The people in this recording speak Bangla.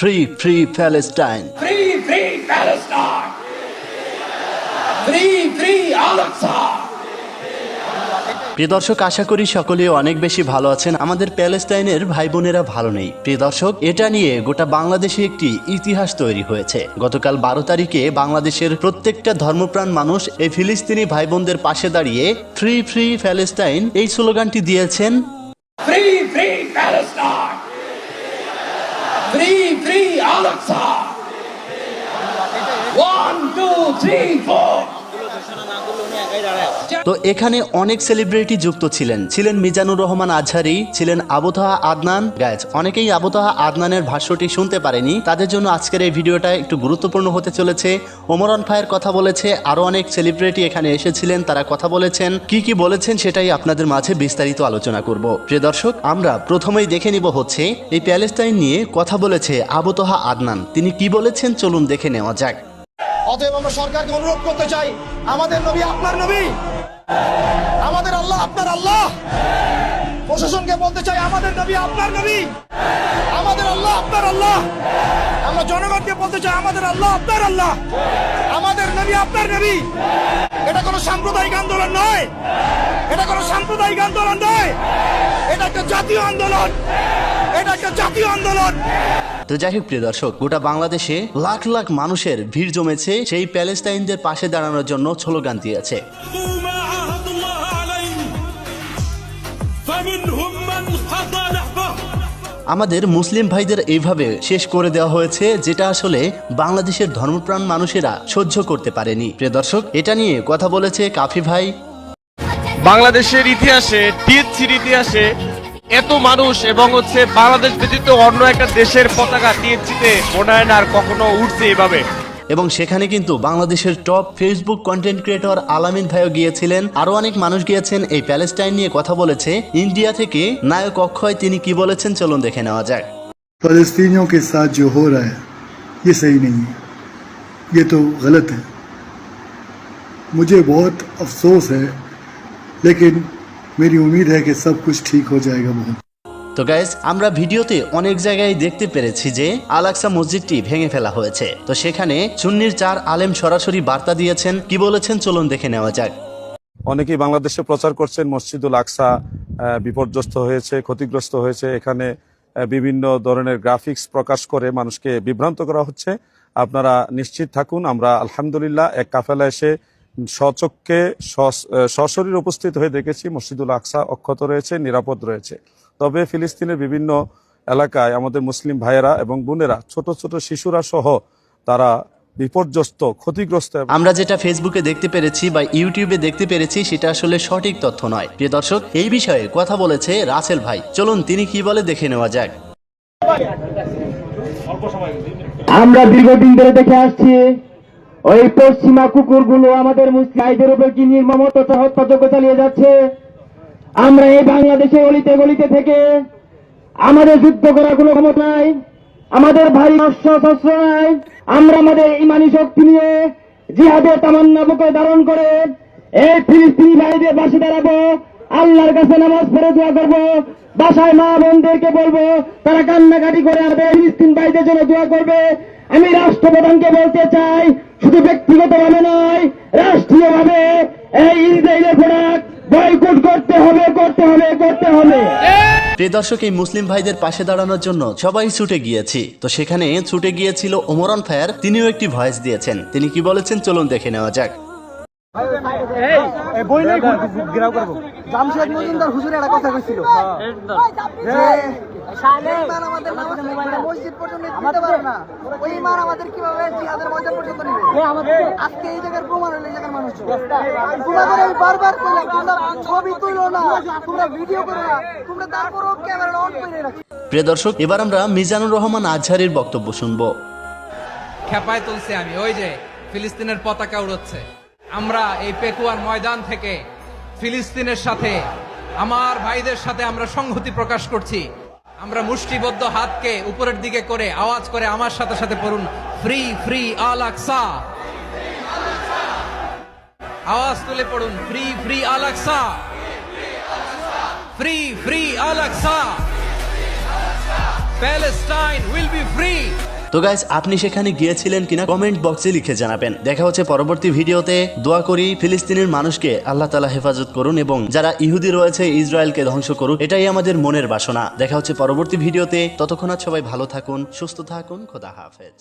Free free Palestine Free, free Palestine! Free, free Al-Aqsa! প্রিয় দর্শক আশা করি সকলে অনেক বেশি ভালো আছেন। আমাদের প্যালেস্টাইনের ভাই বোনেরা ভালো নেই। প্রিয় দর্শক এটা নিয়ে গোটা বাংলাদেশে একটি ইতিহাস তৈরি হয়েছে। গতকাল বারো তারিখে বাংলাদেশের প্রত্যেকটা ধর্মপ্রাণ মানুষ এই ফিলিস্তিনি ভাই বোনদের পাশে দাঁড়িয়ে ফ্রি ফ্রি প্যালেস্টাইন এই স্লোগানটি দিয়েছেন। Free, Free, free Al-Aqsa! One, two, three, four! তো এখানে অনেক সেলিব্রিটি যুক্ত ছিলেন। ছিলেন মিজানুর রহমান আজহারি, ছিলেন আবুতাহা আদনান। গ্যাজ অনেকেই আবুতাহা আদনানের ভাষ্যটি শুনতে পারেনি। তাদের জন্য আজকের এই ভিডিওটা একটু গুরুত্বপূর্ণ হতে চলেছে। ওমরান ভাইয়ের কথা বলেছে, আরও অনেক সেলিব্রিটি এখানে এসেছিলেন, তারা কথা বলেছেন। কি কি বলেছেন সেটাই আপনাদের মাঝে বিস্তারিত আলোচনা করব। প্রিয় দর্শক, আমরা প্রথমেই দেখে নিব হচ্ছে, এই প্যালেস্টাইন নিয়ে কথা বলেছে আবুতহা আদনান। তিনি কি বলেছেন? চলুন দেখে নেওয়া যাক। অতএব আমরা সরকারকে অনুরোধ করতে চাই, আমাদের নবী আপনার নবী। আমাদের আল্লাহ আপনার আল্লাহ। প্রশাসনকে বলতে চাই, আমাদের নবী আপনার নবী। আমাদের আল্লাহ আপনার আল্লাহ। আমরা জনগণকে বলতে চাই, আমাদের আল্লাহ আপনার আল্লাহ। আমাদের নবী আপনার নবী। এটা কোনো সাম্প্রদায়িক আন্দোলন নয়। এটা কোনো সাম্প্রদায়িক আন্দোলন নয়। এটা একটা জাতীয় আন্দোলন। এটা একটা জাতীয় আন্দোলন। তো যাই হোক, প্রিয় দর্শক, গোটা বাংলাদেশে লাখ লাখ মানুষের ভিড় জমেছে, সেই প্যালেস্টাইনদের পাশে দাঁড়ানোর জন্য স্লোগান দিয়েছে। আমাদের মুসলিম ভাইদের এইভাবে শেষ করে দেওয়া হয়েছে, যেটা আসলে বাংলাদেশের ধর্মপ্রাণ মানুষেরা সহ্য করতে পারেনি। প্রিয় দর্শক, এটা নিয়ে কথা বলেছে কাফি ভাই। বাংলাদেশের ইতিহাসে, টিএসসির ইতিহাসে এত মানুষ এবং হচ্ছে বাংলাদেশ ব্যতীত অন্য একটা দেশের পতাকা টিএসসিতে মনে হয় না আর কখনো উঠছে এভাবে এবং সেখানে কিন্তু বাংলাদেশের টপ ফেসবুক কন্টেন্ট ক্রিয়েটর আলামিন ভাইও গিয়েছিলেন আরো অনেক মানুষ গিয়েছেন এই প্যালেস্টাইন নিয়ে কথা বলেছে ইন্ডিয়া থেকে নায়ক অক্ষয় তিনি কি বলেছেন চলুন দেখে নেওয়া যাক फलस्तीनियों के साथ जो हो रहा है ये सही नहीं है ये तो गलत है मुझे बहुत अफसोस है लेकिन मेरी उम्मीद है कि सब कुछ ठीक हो जाएगा बहुत তো গাইজ আমরা ভিডিওতে অনেক জায়গায় দেখতে পেরেছি যে আলাক্সা মসজিদটি ভেঙে ফেলা হয়েছে তো সেখানে সুন্নির চার আলেম সরাসরি বার্তা দিয়েছেন কি বলেছেন চলুন দেখে নেওয়া যাক অনেকেই বাংলাদেশে প্রচার করছেন মসজিদুল আকসা আহ, বিপর্যস্ত হয়েছে ক্ষতিগ্রস্ত হয়েছে এখানে আহ, বিভিন্ন ধরনের গ্রাফিক্স প্রকাশ করে মানুষকে বিভ্রান্ত করা হচ্ছে আপনারা নিশ্চিত থাকুন আমরা আলহামদুলিল্লাহ এক কাফেলা এসে স্বচক্ষে সশরীর উপস্থিত হয়ে দেখেছি মসজিদুল আকসা অক্ষত রয়েছে নিরাপদ রয়েছে। তবে ফিলিস্তিনের বিভিন্ন এলাকায় আমাদের মুসলিম ভাইয়েরা এবং বোনেরা ছোট ছোট শিশুরা সহ তারা বিপর্যস্ত ক্ষতিগ্রস্ত আমরা যেটা ফেসবুকে দেখতে পেরেছি বা ইউটিউবে দেখতে পেরেছি সেটা আসলে সঠিক তথ্য নয়। প্রিয় দর্শক এই বিষয়ে কথা বলেছে রাসেল ভাই। চলুন তিনি কি বলে দেখে নেওয়া যাক। আমরা দীর্ঘদিন ধরে দেখে আসছি ওই পশ্চিমা কুকুরগুলো আমাদের মুসলিমদের উপর কি নির্মমতা হত্যাযজ্ঞ চালিয়ে যাচ্ছে? আমরা এই বাংলাদেশের অলিতে গলিতে থেকে আমাদের যুদ্ধ করার কোনো ক্ষমতা নাই, আমাদের ভারী অস্ত্র শস্ত্র নাই, আমরা আমাদের ইমানি শক্তি নিয়ে জিহাদের তামান্না বুকে ধারণ করে এই ফিলিস্তিনি ভাইদের পাশে দাঁড়াবো, আল্লাহর কাছে নামাজ পড়ে দোয়া করব, বাসায় মা বোনদেরকে বলব, তারা কান্নাকাটি করে আমাদের ফিলিস্তিন ভাইদের জন্য দোয়া করবে। আমি রাষ্ট্রপ্রধানকে বলতে চাই শুধু ব্যক্তিগতভাবে নয় রাষ্ট্রীয়ভাবে এই ইসরায়েলের প্রোডাক্ট বয়কট করতে হবে করতে হবে করতে হবে। প্রিয় দর্শক এই মুসলিম ভাইদের পাশে দাঁড়ানোর জন্য সবাই ছুটে গিয়েছি। তো সেখানে ছুটে গিয়েছিল ওমরন ফায়ার তিনিও একটি ভয়েস দিয়েছেন। তিনি কি বলেছেন চলুন দেখে নেওয়া যাক। জামশেদ মজুমদার হুজুর একটা কথা কইছিল। আমাদের মসজিদ পর্যন্ত দিতে পারে না ওই ইমান আমাদের কীভাবে জিহাদের ময়দান পর্যন্ত আজকে এই জায়গার প্রমাণ হলো এই জায়গার মানুষ তোমাদের আমি বারবার কইলাম তোমরা ছবি তুলো না তোমরা ভিডিও করো না তোমরা তারপরও ক্যামেরা অন করে রাখো। প্রিয় দর্শক এবার আমরা মিজানুর রহমান আজহারির বক্তব্য শুনব। খেপায় তুলছি আমি ওই যে ফিলিস্তিনের পতাকা উড়োচ্ছে। আমরা এই পেকুয়ার ময়দান থেকে ফিলিস্তিনের সাথে আমার ভাইদের সাথে আমরা সংহতি প্রকাশ করছি। আমরা মুষ্টিবদ্ধ হাতকে উপরের দিকে করে আওয়াজ করে আমার সাথে সাথে পড়ুন। ফ্রি ফ্রি আল আকসা আওয়াজ তুলে পড়ুন। Free free Al Aqsa free free Al Aqsa Palestine will be free. তো গাইজ আপনি সেখানে গিয়েছিলেন কিনা কমেন্ট বক্সে লিখে জানাবেন। দেখা হচ্ছে পরবর্তী ভিডিওতে। দোয়া করি ফিলিস্তিনের মানুষকে আল্লাহ তালা হেফাজত করুন এবং যারা ইহুদি রয়েছে, ইসরায়েলকে ধ্বংস করুন এটাই আমাদের মনের বাসনা। দেখা হচ্ছে পরবর্তী ভিডিওতে। ততক্ষণ সবাই ভালো থাকুন, সুস্থ থাকুন, খোদা হাফেজ।